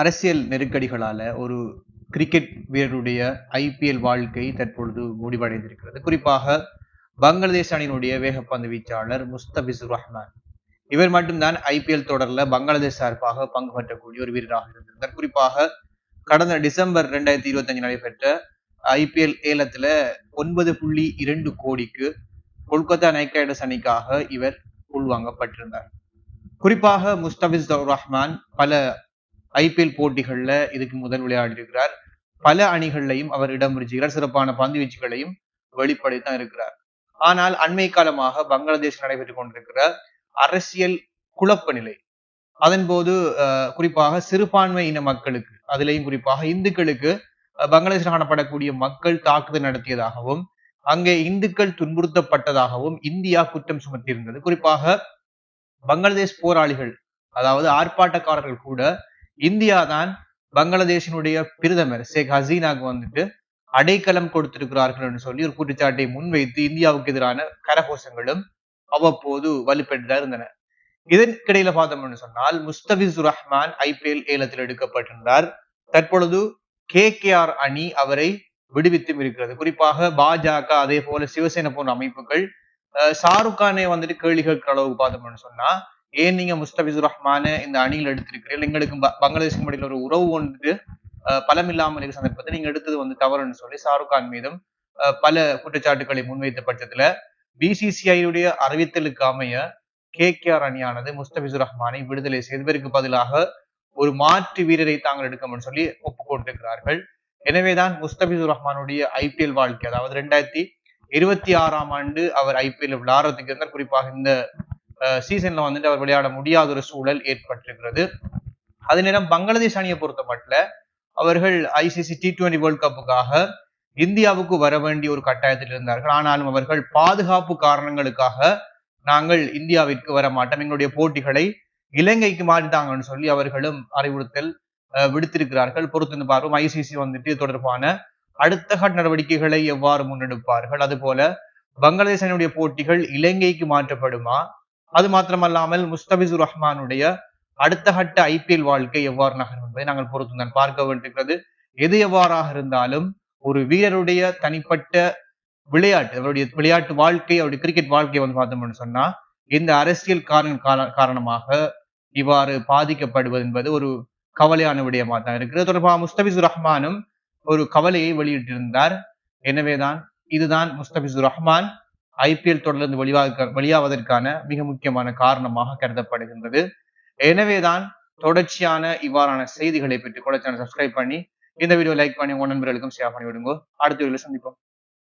அரசியல் நெருக்கடிகளால ஒரு cricket வீரருடைய IPL வாழ்க்கை தற்பொழுது முடிவடைந்திருக்கிறது. குறிப்பாக பங்களாதேஷ் அணியினுடைய வேகப்பந்து வீச்சாளர் முஸ்தபிசுர் ரஹ்மான். இவர் மட்டும்தான் ஐபிஎல் தொடர்ல பங்களாதேஷ் சார்பாக பங்கு பெற்றக்கூடிய ஒரு வீரராக இருந்திருந்தார். குறிப்பாக கடந்த டிசம்பர் ரெண்டாயிரத்தி இருபத்தி அஞ்சு நடைபெற்ற ஐபிஎல் ஏலத்துல ஒன்பது புள்ளி இரண்டு கோடிக்கு கொல்கத்தா நைட் ரைடர்ஸ் அணிக்காக இவர் உள்வாங்கப்பட்டிருந்தார். குறிப்பாக முஸ்தபிஸ் ரஹ்மான் பல ஐபிஎல் போட்டிகள்ல இதுக்கு முதல் விளையாடி இருக்கிறார் பல அணிகள்லையும் அவர் இடம் பிடிச்சுகிறார் சிறப்பான பந்து வீச்சுகளையும் வெளிப்படுத்தான் இருக்கிறார். ஆனால் அண்மை காலமாக பங்களாதேஷ் நடைபெற்றுக் கொண்டிருக்கிற அரசியல் குழப்ப நிலை அதன் போது குறிப்பாக சிறுபான்மை இன மக்களுக்கு அதிலையும் குறிப்பாக இந்துக்களுக்கு பங்களாதேஷில் காணப்படக்கூடிய மக்கள் தாக்குதல் நடத்தியதாகவும் அங்கே இந்துக்கள் துன்புறுத்தப்பட்டதாகவும் இந்தியா குற்றம் சுமத்தியிருந்தது. குறிப்பாக பங்களாதேஷ் போராளிகள் அதாவது ஆர்ப்பாட்டக்காரர்கள் கூட இந்தியா தான் பங்களாதேஷினுடைய பிரதமர். ஷேக் ஹசீனாக்கு வந்துட்டு அடைக்கலம் கொடுத்திருக்கிறார்கள் என்று சொல்லி ஒரு குற்றச்சாட்டை முன்வைத்து இந்தியாவுக்கு எதிரான கரகோஷங்களும் அவ்வப்போது வலுப்பெற்றுதான் இருந்தன. இதற்கிடையில பார்த்தோம்னு சொன்னால் முஸ்தபிசுர் ரஹ்மான் ஐபிஎல் ஏலத்தில் எடுக்கப்பட்டிருந்தார். தற்பொழுது கே கே ஆர் அணி அவரை விடுவித்தும் இருக்கிறது. குறிப்பாக பாஜக அதே போல சிவசேனா போன்ற அமைப்புகள் ஷாருக் கானை வந்துட்டு கேள்வி கேட்கிற அளவுக்கு பார்த்தோம்னு சொன்னா ஏன் நீங்க முஸ்தபிசுர் ரஹ்மான இந்த அணியில் எடுத்திருக்கிறீர்கள்? எங்களுக்கு பங்களாதேஷ் இடையில ஒரு உறவு ஒன்று பலம் இல்லாமல் இருக்க சந்தர்ப்பத்தில் நீங்க எடுத்தது வந்து தவறுன்னு சொல்லி ஷாருக் கான் மீதும் பல குற்றச்சாட்டுகளை முன்வைத்த பட்சத்துல பிசிசிஐயுடைய அறிவித்தலுக்கு அமைய கே கே ஆர் அணியானது முஸ்தபிசுர் ரஹ்மானை விடுதலை செய்ததற்கு பதிலாக ஒரு மாற்று வீரரை தாங்கள் எடுக்கணும்னு சொல்லி ஒப்புக்கொண்டிருக்கிறார்கள். எனவேதான் முஸ்தபிசுர் ரஹ்மானுடைய ஐபிஎல் வாழ்க்கை அதாவது ரெண்டாயிரத்தி இருபத்தி ஆறாம் ஆண்டு அவர் ஐபிஎல் விளையாடுறதுக்கு இருந்தால் குறிப்பாக இந்த சீசன்ல வந்துட்டு அவர் விளையாட முடியாத ஒரு சூழல் ஏற்பட்டிருக்கிறது. அதே நேரம் பங்களாதேஷ் அணியை பொறுத்த மட்டும் அவர்கள் ஐசிசி டி டுவெண்டி வேர்ல்ட் கப்புக்காக இந்தியாவுக்கு வர வேண்டிய ஒரு கட்டாயத்தில் இருந்தார்கள். ஆனாலும் அவர்கள் பாதுகாப்பு காரணங்களுக்காக நாங்கள் இந்தியாவிற்கு வர மாட்டோம். எங்களுடைய போட்டிகளை இலங்கைக்கு மாற்றிட்டாங்கன்னு சொல்லி அவர்களும் அறிவுறுத்தல் விடுத்திருக்கிறார்கள். பொறுத்து பார்ப்போம் ஐசிசி வந்துட்டு தொடர்பான அடுத்த கட்ட நடவடிக்கைகளை எவ்வாறு முன்னெடுப்பார்கள்? அது போல பங்களாதேசனுடைய போட்டிகள் இலங்கைக்கு மாற்றப்படுமா? அது மாத்திரமல்லாமல் முஸ்தபிசுர் ரஹ்மானுடைய அடுத்த கட்ட ஐபிஎல் வாழ்க்கை எவ்வாறு நகரும் என்பதை நாங்கள் பொறுத்து தான் பார்க்க வேண்டியிருக்கிறது. எது எவ்வாறாக இருந்தாலும் ஒரு வீரருடைய தனிப்பட்ட விளையாட்டு அவருடைய விளையாட்டு வாழ்க்கை அவருடைய கிரிக்கெட் வாழ்க்கையை வந்து பார்த்தோம்னு சொன்னா இந்த அரசியல் காரண காரணமாக இவ்வாறு பாதிக்கப்படுவது என்பது ஒரு கவலையான விடயமா தான் இருக்கிறது. தொடர்பாக முஸ்தபிசுர் ரஹ்மானும் ஒரு கவலையை வெளியிட்டிருந்தார். எனவேதான் இதுதான் முஸ்தபிசுர் ரஹ்மான் ஐபிஎல் தொடர்ந்து வெளியாக வெளியாவதற்கான மிக முக்கியமான காரணமாக கருதப்படுகின்றது. எனவேதான் தொடர்ச்சியான இவ்வாறான செய்திகளை பெற்று கூட சேனல் சப்ஸ்கிரைப் பண்ணி இந்த வீடியோ லைக் பண்ணி உங்க நண்பர்களுக்கும் ஷேர் பண்ணி விடுங்க அடுத்த வீடியோ சந்திப்போம்.